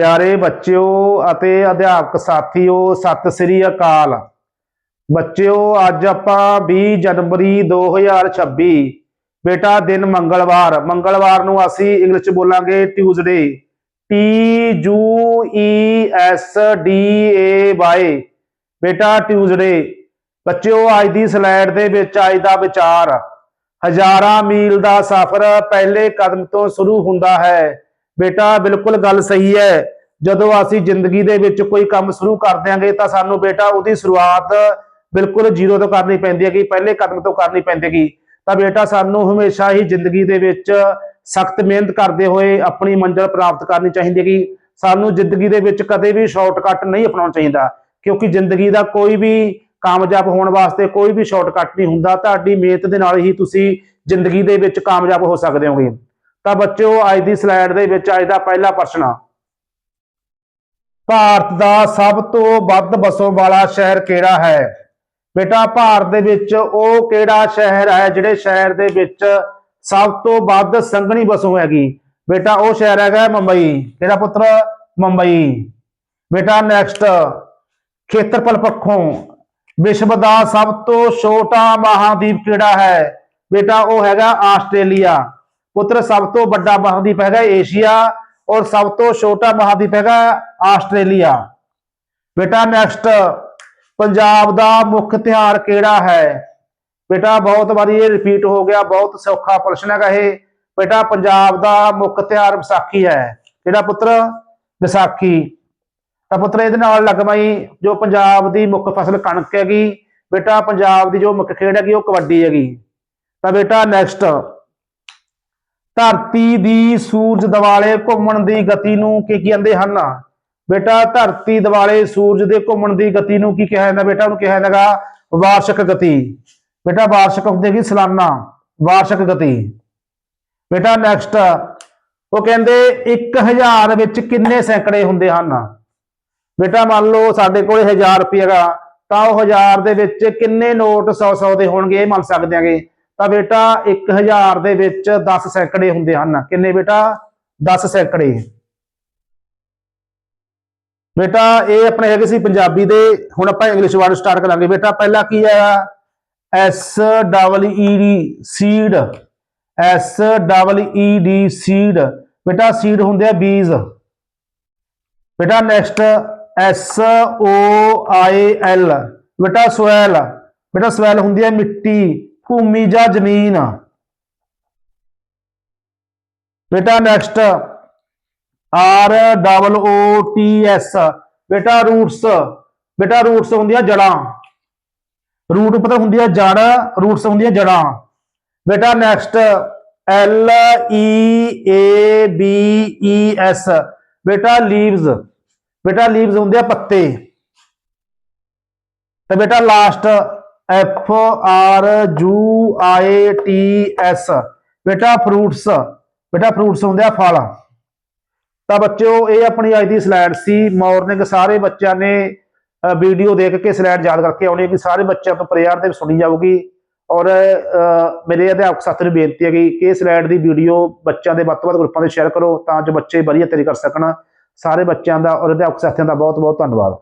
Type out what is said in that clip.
ਪਿਆਰੇ ਬੱਚਿਓ ਅਤੇ ਅਧਿਆਪਕ ਸਾਥੀਓ, ਸਤਿ ਸ੍ਰੀ ਅਕਾਲ। ਬੱਚਿਓ, ਅੱਜ ਆਪਾਂ 20 ਜਨਵਰੀ 2026 ਬੇਟਾ ਦਿਨ ਮੰਗਲਵਾਰ। ਮੰਗਲਵਾਰ ਨੂੰ ਅਸੀਂ ਇੰਗਲਿਸ਼ ਚ ਬੋਲਾਂਗੇ Tuesday T U E S D A Y ਬੇਟਾ ਟਿਊਜ਼ਡੇ ਬੱਚਿਓ, ਅੱਜ ਦੀ ਸਲਾਈਡ ਦੇ ਵਿੱਚ, ਅੱਜ ਦਾ ਵਿਚਾਰ। ਹਜ਼ਾਰਾਂ ਮੀਲ ਦਾ ਸਫ਼ਰ ਪਹਿਲੇ ਕਦਮ ਤੋਂ ਸ਼ੁਰੂ ਹੁੰਦਾ ਹੈ। ਬੇਟਾ, ਬਿਲਕੁਲ ਗੱਲ ਸਹੀ ਹੈ। ਜਦੋਂ ਅਸੀਂ ਜ਼ਿੰਦਗੀ ਦੇ ਵਿੱਚ ਕੋਈ ਕੰਮ ਸ਼ੁਰੂ ਕਰ ਦਿਆਂਗੇ ਤਾਂ ਸਾਨੂੰ ਬੇਟਾ ਉਹਦੀ ਸ਼ੁਰੂਆਤ ਬਿਲਕੁਲ ਜ਼ੀਰੋ ਤੋਂ ਕਰਨੀ ਪੈਂਦੀ ਹੈ ਕਿ ਪਹਿਲੇ ਕਦਮ ਤੋਂ ਕਰਨੀ ਪੈਂਦੀ ਹੈਗੀ। ਤਾਂ ਬੇਟਾ, ਸਾਨੂੰ ਹਮੇਸ਼ਾ ਹੀ ਜ਼ਿੰਦਗੀ ਦੇ ਵਿੱਚ ਸਖਤ ਮਿਹਨਤ ਕਰਦੇ ਹੋਏ ਆਪਣੀ ਮੰਜ਼ਿਲ ਪ੍ਰਾਪਤ ਕਰਨੀ ਚਾਹੀਦੀ ਹੈਗੀ। ਸਾਨੂੰ ਜ਼ਿੰਦਗੀ ਦੇ ਵਿੱਚ ਕਦੇ ਵੀ ਸ਼ਾਰਟਕਟ ਨਹੀਂ ਅਪਣਾਉਣਾ ਚਾਹੀਦਾ, ਕਿਉਂਕਿ ਜ਼ਿੰਦਗੀ ਦਾ ਕੋਈ ਵੀ ਕਾਮਯਾਬ ਹੋਣ ਵਾਸਤੇ ਕੋਈ ਵੀ ਸ਼ਾਰਟਕਟ ਨਹੀਂ ਹੁੰਦਾ। ਤੁਹਾਡੀ ਮਿਹਨਤ ਦੇ ਨਾਲ ਹੀ ਤੁਸੀਂ ਜ਼ਿੰਦਗੀ ਦੇ ਵਿੱਚ ਕਾਮਯਾਬ ਹੋ ਸਕਦੇ ਹੋਗੇ। ਤਾਂ ਬੱਚਿਓ, ਅੱਜ ਦੀ ਸਲਾਈਡ ਦੇ ਵਿੱਚ ਅੱਜ ਦਾ ਪਹਿਲਾ ਪ੍ਰਸ਼ਨ ਆ। ਭਾਰਤ ਦਾ ਸਭ ਤੋਂ ਵੱਧ ਵਸੋਂ ਵਾਲਾ ਸ਼ਹਿਰ ਕਿਹੜਾ ਹੈ? ਬੇਟਾ, ਭਾਰਤ ਦੇ ਵਿੱਚ ਉਹ ਕਿਹੜਾ ਸ਼ਹਿਰ ਹੈ ਜਿਹੜੇ ਸ਼ਹਿਰ ਦੇ ਵਿੱਚ ਸਭ ਤੋਂ ਵੱਧ ਸੰਘਣੀ ਵਸੋਂ ਹੈਗੀ? ਬੇਟਾ, ਉਹ ਸ਼ਹਿਰ ਹੈਗਾ ਮੁੰਬਈ। ਕਿਹੜਾ ਪੁੱਤਰ? ਮੁੰਬਈ। ਬੇਟਾ ਨੈਕਸਟ ਖੇਤਰਫਲ ਪੱਖੋਂ, ਵਿਸ਼ਵ ਦਾ ਸਭ ਤੋਂ ਛੋਟਾ ਮਹਾਦੀਪ ਕਿਹੜਾ ਹੈ? ਬੇਟਾ, ਉਹ ਹੈਗਾ ਆਸਟ੍ਰੇਲੀਆ। ਪੁੱਤਰ ਸਭ ਤੋਂ ਵੱਡਾ ਮਹਾਦੀਪ ਹੈਗਾ ਏਸ਼ੀਆ ਔਰ ਸਭ ਤੋਂ ਛੋਟਾ ਮਹਾਦੀਪ ਹੈਗਾ ਆਸਟ੍ਰੇਲੀਆ। ਬੇਟਾ ਨੈਕਸਟ ਪੰਜਾਬ ਦਾ ਮੁੱਖ ਤਿਉਹਾਰ ਕਿਹੜਾ ਹੈ? ਬੇਟਾ ਬਹੁਤ ਵਾਰੀ ਇਹ ਰਿਪੀਟ ਹੋ ਗਿਆ, ਬਹੁਤ ਸੌਖਾ ਪ੍ਰਸ਼ਨ ਹੈਗਾ ਇਹ। ਬੇਟਾ ਪੰਜਾਬ ਦਾ ਮੁੱਖ ਤਿਉਹਾਰ ਵਿਸਾਖੀ ਹੈ। ਕਿਹੜਾ ਪੁੱਤਰ? ਵਿਸਾਖੀ। ਤਾਂ ਪੁੱਤਰ ਇਹਦੇ ਨਾਲ ਲੱਗਵਾਈ ਜੋ ਪੰਜਾਬ ਦੀ ਮੁੱਖ ਫਸਲ ਕਣਕ ਹੈਗੀ, ਬੇਟਾ ਪੰਜਾਬ ਦੀ ਜੋ ਮੁੱਖ ਖੇਡ ਹੈਗੀ ਉਹ ਕਬੱਡੀ ਹੈਗੀ। ਤਾਂ ਬੇਟਾ ਨੈਕਸਟ ਧਰਤੀ ਦੀ ਸੂਰਜ ਦਿਵਾਲੇ ਘੁੰਮਣ ਦੀ ਗਤੀ ਨੂੰ ਕੀ ਕਹਿੰਦੇ ਹਨ? ਬੇਟਾ, ਧਰਤੀ ਦਿਵਾਲੇ ਸੂਰਜ ਦੇ ਘੁੰਮਣ ਦੀ ਗਤੀ ਨੂੰ ਕੀ ਕਿਹਾ ਜਾਂਦਾ ਬੇਟਾ? ਉਹਨੂੰ ਕਿਹਾ ਜਾਂਦਾਗਾ ਵਾਰਸ਼ਿਕ ਗਤੀ। ਬੇਟਾ, ਵਾਰਸ਼ਿਕ ਹੁੰਦੀ ਕਿ ਸਾਲਾਨਾ। ਵਾਰਸ਼ਿਕ ਗਤੀ। ਬੇਟਾ ਨੈਕਸਟ ਉਹ ਕਹਿੰਦੇ 1000 ਵਿੱਚ ਕਿੰਨੇ ਸੈਂਕੜੇ ਹੁੰਦੇ ਹਨ? ਬੇਟਾ, ਮੰਨ ਲਓ ਸਾਡੇ ਕੋਲ 1000 ਰੁਪਏ ਹੈਗਾ, ਤਾਂ ਉਹ 1000 ਦੇ ਵਿੱਚ ਕਿੰਨੇ ਨੋਟ 100 100 ਦੇ ਹੋਣਗੇ, ਇਹ ਮੰਨ ਸਕਦੇ ਆਂਗੇ ਤਾਂ ਬੇਟਾ 1000 ਦੇ ਵਿੱਚ 10 ਸੈਂਕੜੇ ਹੁੰਦੇ ਹਨ। ਕਿੰਨੇ ਬੇਟਾ? 10 ਸੈਂਕੜੇ। ਬੇਟਾ, ਇਹ ਆਪਣੇ ਹੈਗੇ ਸੀ ਪੰਜਾਬੀ ਦੇ। ਹੁਣ ਆਪਾਂ ਇੰਗਲਿਸ਼ ਵਰਡ ਸਟਾਰਟ ਕਰਾਂਗੇ। ਬੇਟਾ, ਪਹਿਲਾ ਕੀ ਆਇਆ? S double E D seed S double E D seed ਬੇਟਾ ਸੀਡ ਹੁੰਦੇ ਆ ਬੀਜ। ਬੇਟਾ next S O I L ਬੇਟਾ ਸੋਇਲ ਬੇਟਾ ਸੋਇਲ ਹੁੰਦੀ ਹੈ ਮਿੱਟੀ। ਭੂਮੀ ਜਾਂ ਜ਼ਮੀਨ ਬੇਟਾ next R double O T S ਬੇਟਾ ਰੂਟਸ ਬੇਟਾ ਰੂਟਸ ਹੁੰਦੀਆਂ ਜੜਾਂ। ਰੂਟ ਪਤਾ ਹੁੰਦੀ ਹੈ ਜੜ ਰੂਟਸ ਹੁੰਦੀਆਂ ਜੜਾਂ। ਬੇਟਾ next L E A B E S ਬੇਟਾ ਲੀਵਸ ਬੇਟਾ ਲੀਵਸ ਹੁੰਦੇ ਆ ਪੱਤੇ। ਤੇ ਬੇਟਾ last F R U I T S ਬੇਟਾ ਫਰੂਟਸ ਬੇਟਾ ਫਰੂਟਸ ਹੁੰਦੇ ਆ ਫਲ। ਤਾਂ ਬੱਚਿਓ, ਇਹ ਆਪਣੀ ਅੱਜ ਦੀ ਸਲਾਈਡ ਸੀ। ਮਾਰਨਿੰਗ ਸਾਰੇ ਬੱਚਿਆਂ ਨੇ ਵੀਡੀਓ ਦੇਖ ਕੇ ਸਲਾਈਡ ਯਾਦ ਕਰਕੇ ਆਉਣੀ ਹੈ ਕਿ ਸਾਰੇ ਬੱਚਿਆਂ ਤੋਂ ਪ੍ਰੇਅਰ ਦੇ ਸੁਣੀ ਜਾਊਗੀ। ਔਰ ਮੇਰੇ ਅਧਿਆਪਕ ਸਾਥੀ ਨੂੰ ਬੇਨਤੀ ਹੈ ਕਿ ਇਹ ਸਲਾਈਡ ਦੀ ਵੀਡੀਓ ਬੱਚਿਆਂ ਦੇ ਵੱਧ ਤੋਂ ਵੱਧ ਗਰੁੱਪਾਂ 'ਤੇ ਸ਼ੇਅਰ ਕਰੋ ਤਾਂ ਜੋ ਬੱਚੇ ਵਧੀਆ ਤਰੀ ਕਰ ਸਕਣ ਸਾਰੇ ਬੱਚਿਆਂ ਦਾ ਔਰ ਅਧਿਆਪਕ ਸਾਥੀਆਂ ਦਾ ਬਹੁਤ ਬਹੁਤ ਧੰਨਵਾਦ।